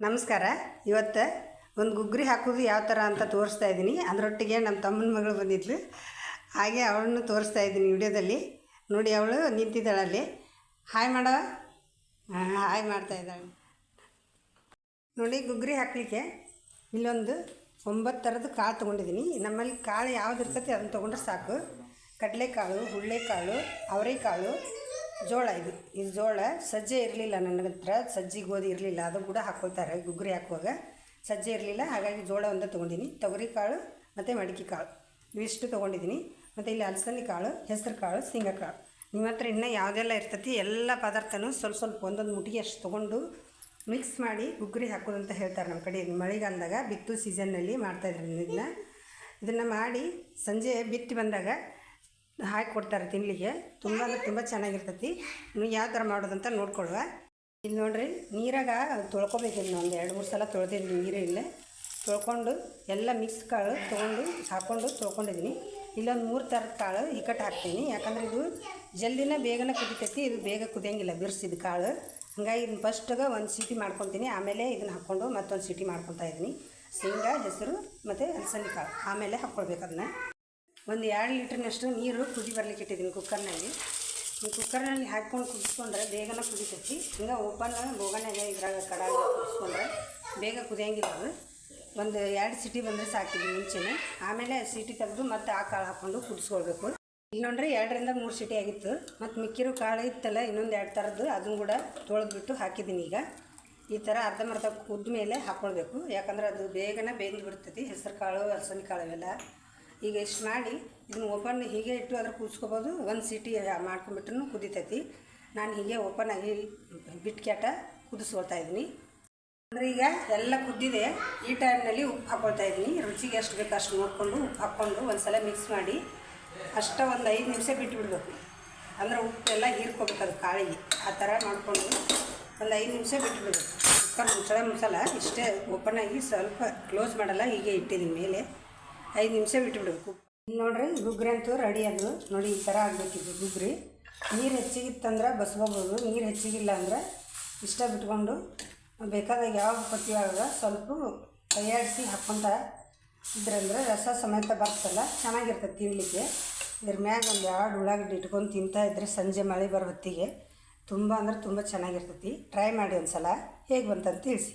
ನಮಸ್ಕಾರ. ಇವತ್ತು ಒಂದು ಗುಗ್ರಿ ಹಾಕೋದು ಯಾವ ಥರ ಅಂತ ತೋರಿಸ್ತಾ ಇದ್ದೀನಿ. ಅದರೊಟ್ಟಿಗೆ ನಮ್ಮ ತಮ್ಮನ ಮಗಳು ಬಂದಿದ್ಲು. ಹಾಗೆ ಅವಳನ್ನು ತೋರಿಸ್ತಾ ಇದ್ದೀನಿ ವಿಡಿಯೋದಲ್ಲಿ. ನೋಡಿ ಅವಳು ನಿಂತಿದ್ದಾಳಲ್ಲಿ ಹಾಯ್ ಮಾಡೋ. ಹಾಯ್ ಮಾಡ್ತಾ ಇದ್ದಾಳೆ. ನೋಡಿ ಗುಗ್ರಿ ಹಾಕಲಿಕ್ಕೆ ಇಲ್ಲೊಂದು ಒಂಬತ್ತು ಥರದ ಕಾಳು ತೊಗೊಂಡಿದ್ದೀನಿ. ನಮ್ಮಲ್ಲಿ ಕಾಳು ಯಾವ್ದು ಇರ್ತೈತಿ ಅದನ್ನು ತೊಗೊಂಡ್ರೆ ಸಾಕು. ಕಡಲೆಕಾಳು, ಹುಳ್ಳೆಕಾಳು, ಅವರೆಕಾಳು ಜೋಳ ಇದು. ಇದು ಜೋಳ ಸಜ್ಜೆ ಇರಲಿಲ್ಲ ನನ್ನ ಹತ್ರ. ಸಜ್ಜಿ ಗೋಧಿ ಇರಲಿಲ್ಲ. ಅದು ಕೂಡ ಹಾಕ್ಕೊಳ್ತಾರೆ ಗುಗ್ರಿ ಹಾಕುವಾಗ ಸಜ್ಜೆ ಇರಲಿಲ್ಲ. ಹಾಗಾಗಿ ಜೋಳ ಒಂದು ತೊಗೊಂಡಿನಿ. ತೊಗರಿ ಕಾಳು ಮತ್ತು ಮಡಿಕೆ ಕಾಳು ಇವಿಷ್ಟು ತೊಗೊಂಡಿದ್ದೀನಿ ಮತ್ತು ಇಲ್ಲಿ ಅಲಸಂದಿ ಕಾಳು ಹೆಸರು ಕಾಳು ಶೇಂಗಾ ಕಾಳು ನಿಮ್ಮ ಹತ್ರ ಇನ್ನೂ ಯಾವುದೆಲ್ಲ ಇರ್ತೈತಿ? ಎಲ್ಲ ಪದಾರ್ಥನೂ ಸ್ವಲ್ಪ ಸ್ವಲ್ಪ ಒಂದೊಂದು ಮುಟ್ಟಿಗೆ ಅಷ್ಟು ತೊಗೊಂಡು ಮಿಕ್ಸ್ ಮಾಡಿ ಗುಗ್ರಿ ಹಾಕೋದು ಅಂತ ಹೇಳ್ತಾರೆ ನಮ್ಮ ಕಡೆ. ಮಳೆಗಾಲದಾಗ ಬಿತ್ತು ಸೀಸನ್ನಲ್ಲಿ ಮಾಡ್ತಾಯಿದ್ರು ಇದನ್ನ ಇದನ್ನು ಮಾಡಿ ಸಂಜೆ ಬಿತ್ತಿ ಬಂದಾಗ ಹಾಕಿ ಕೊಡ್ತಾರೆ ತಿನ್ನಲಿಕ್ಕೆ ತುಂಬ ಅಂದ್ರೆ ತುಂಬ ಚೆನ್ನಾಗಿರ್ತೈತಿ. ನೀವು ಯಾವ ಥರ ಮಾಡೋದಂತ ನೋಡ್ಕೊಳ್ಳುವ. ಇಲ್ಲಿ ನೋಡ್ರಿ, ನೀರಾಗ ತೊಳ್ಕೊಬೇಕು ಇನ್ನು ಒಂದು ಎರಡು ಮೂರು ಸಲ ತೊಳೆದಿದ್ದೀನಿ ನೀರು ಇಲ್ಲೇ. ತೊಳ್ಕೊಂಡು ಎಲ್ಲ ಮಿಕ್ಸ್ ಕಾಳು ತೊಗೊಂಡು ಹಾಕ್ಕೊಂಡು ತೊಳ್ಕೊಂಡಿದ್ದೀನಿ. ಇಲ್ಲೊಂದು ಮೂರು ಥರದ ಕಾಳು ಇಕ್ಕಟ್ಟು ಹಾಕ್ತೀನಿ. ಯಾಕಂದ್ರೆ ಇದು ಜಲ್ದಿನ ಬೇಗನೆ ಕುದಿತೈತಿ, ಇದು ಬೇಗ ಕುದಿಯಂಗಿಲ್ಲ ಬಿರ್ಸಿದ ಕಾಳು. ಹಂಗಾಗಿ ಇದನ್ನ ಫಸ್ಟ್ಗೆ ಒಂದು ಸೀಟಿ ಮಾಡ್ಕೊತೀನಿ. ಆಮೇಲೆ ಇದನ್ನ ಹಾಕ್ಕೊಂಡು ಮತ್ತೊಂದು ಸೀಟಿ ಮಾಡ್ಕೊತಾ ಇದ್ದೀನಿ ಶೇಂಗಾ, ಹೆಸರು ಮತ್ತು ಅಲಸಂದಿ ಕಾಳು. ಆಮೇಲೆ ಹಾಕ್ಕೊಳ್ಬೇಕು ಅದನ್ನ. ಒಂದು ಎರಡು ಲೀಟ್ರ್ನಷ್ಟು ನೀರು ಕುದಿ ಬರ್ಲಿಕ್ಕೆ ಇಟ್ಟಿದ್ದೀನಿ ಕುಕ್ಕರ್ನಲ್ಲಿ. ಕುಕ್ಕರ್ನಲ್ಲಿ ಹಾಕ್ಕೊಂಡು ಕುದಿಸ್ಕೊಂಡ್ರೆ ಬೇಗನೆ ಕುದಿತೈತಿ. ಹಿಂಗೆ ಓಪನ್ ಬೋಗಣೆಗೆ ಇದ್ರಾಗ ಕಡಾಗ ಕುದಿಸ್ಕೊಂಡ್ರೆ ಬೇಗ ಕುದಿಯಂಗಿಲ್ಲ ಅದು ಒಂದು ಎರಡು ಸಿಟಿ ಬಂದರೆ ಸಾಕಿದ್ವಿ ಮುಂಚೆನೇ. ಆಮೇಲೆ ಸಿಟಿ ತೆಗೆದು ಮತ್ತೆ ಆ ಕಾಳು ಹಾಕ್ಕೊಂಡು ಕುದಿಸ್ಕೊಳ್ಬೇಕು. ಇಲ್ಲಿ ನೋಡ್ರಿ ಎರಡರಿಂದ ಮೂರು ಸಿಟಿ ಆಗಿತ್ತು. ಮತ್ತು ಮಿಕ್ಕಿರೋ ಕಾಳು ಇತ್ತಲ್ಲ, ಇನ್ನೊಂದು ಎರಡು ಥರದ್ದು ಅದನ್ನು ಕೂಡ ತೊಳೆದ್ಬಿಟ್ಟು ಹಾಕಿದ್ದೀನಿ ಈಗ. ಈ ಥರ ಅರ್ಧಂಬರ್ಧ ಕುದ್ದ ಮೇಲೆ ಹಾಕ್ಕೊಳ್ಬೇಕು ಯಾಕಂದ್ರೆ ಅದು ಬೇಗನೆ ಬೇಯ್ದು ಬಿಡ್ತೈತಿ ಹೆಸರು ಕಾಳು, ಅಲಸಂದಿ ಕಾಳು ಇವೆಲ್ಲ. ಈಗ ಇಷ್ಟು ಮಾಡಿ ಇದನ್ನು ಓಪನ್ ಹೀಗೆ ಇಟ್ಟು ಅದ್ರ ಕೂಸ್ಕೋಬೋದು ಒಂದು ಸೀಟಿ ಮಾಡ್ಕೊಂಬಿಟ್ರು ಕುದಿತೈತಿ. ನಾನು ಹೀಗೆ ಓಪನ್ ಆಗಿ ಬಿಟ್ಟು ಕೆಟ್ಟ ಕುದಿಸ್ಕೊಳ್ತಾ ಇದ್ದೀನಿ. ಅಂದರೆ ಈಗ ಎಲ್ಲ ಕುದ್ದಿದೆ. ಈ ಟೈಮ್ನಲ್ಲಿ ಉಪ್ಪು ಹಾಕ್ಕೊಳ್ತಾ ಇದ್ದೀನಿ. ರುಚಿಗೆ ಎಷ್ಟು ಬೇಕು ಅಷ್ಟು ನೋಡಿಕೊಂಡು ಉಪ್ಪು ಹಾಕ್ಕೊಂಡು ಒಂದು ಸಲ ಮಿಕ್ಸ್ ಮಾಡಿ ಅಷ್ಟ ಒಂದು ಐದು ನಿಮಿಷ ಬಿಟ್ಟು ಅಂದರೆ ಅಂದ್ರೆ ಉಪ್ಪು ಎಲ್ಲ ಹೀರ್ಕೋಬೇಕು ಅದು ಕಾಳಿಗೆ. ಆ ಥರ ಮಾಡಿಕೊಂಡು ಒಂದು ಐದು ನಿಮಿಷ ಬಿಟ್ಟುಬಿಡ್ಬೇಕು ಕುಕ್ಕರ್ ಮುಚ್ಚಳ ಮುಚ್ಚಲ್ಲ ಇಷ್ಟೇ ಓಪನ್ ಆಗಿ ಸ್ವಲ್ಪ ಕ್ಲೋಸ್ ಮಾಡಲ್ಲ. ಹೀಗೆ ಇಟ್ಟಿದ್ದೀನಿ ಮೇಲೆ. ಐದು ನಿಮಿಷ ಬಿಟ್ಟು ಬಿಡಬೇಕು ನೋಡ್ರಿ, ಗುಗ್ರಿ ಅಂತೂ ರೆಡಿ ಅದು. ನೋಡಿ, ಈ ಥರ ಆಗಬೇಕಿದ್ದು ಗುಗ್ರಿ. ನೀರು ಹೆಚ್ಚಿಗಿತ್ತಂದ್ರೆ ಬಸ್ಕೋಬೋದು ನೀರು ಹೆಚ್ಚಿಗಿಲ್ಲ ಅಂದ್ರೆ ಇಷ್ಟ ಬಿಟ್ಕೊಂಡು ಬೇಕಾದಾಗ ಯಾವ ಆಗ ಸ್ವಲ್ಪ ಕೈಯಾಡಿಸಿ ಹಾಕ್ಕೊಂತ ಇದ್ರಂದ್ರೆ ರಸ ಸಮೇತ ಬರ್ತಲ್ಲ, ಚೆನ್ನಾಗಿರ್ತದೆ ತಿನ್ನಲಿಕ್ಕೆ ಇದ್ರ ಮ್ಯಾಗ ಒಂದು ಎರಡು ಉಳ್ಳಾಗಡ್ಡೆ ಇಟ್ಕೊಂಡು ತಿಂತಾ ಇದ್ರೆ ಸಂಜೆ ಮಳೆ ಬರೋ ಹೊತ್ತಿಗೆ ತುಂಬ ಅಂದ್ರೆ ತುಂಬ ಚೆನ್ನಾಗಿರ್ತೈತಿ. ಟ್ರೈ ಮಾಡಿ ಒಂದು ಸಲ ಹೇಗೆ ಬಂತಂತ ತಿಳಿಸಿ.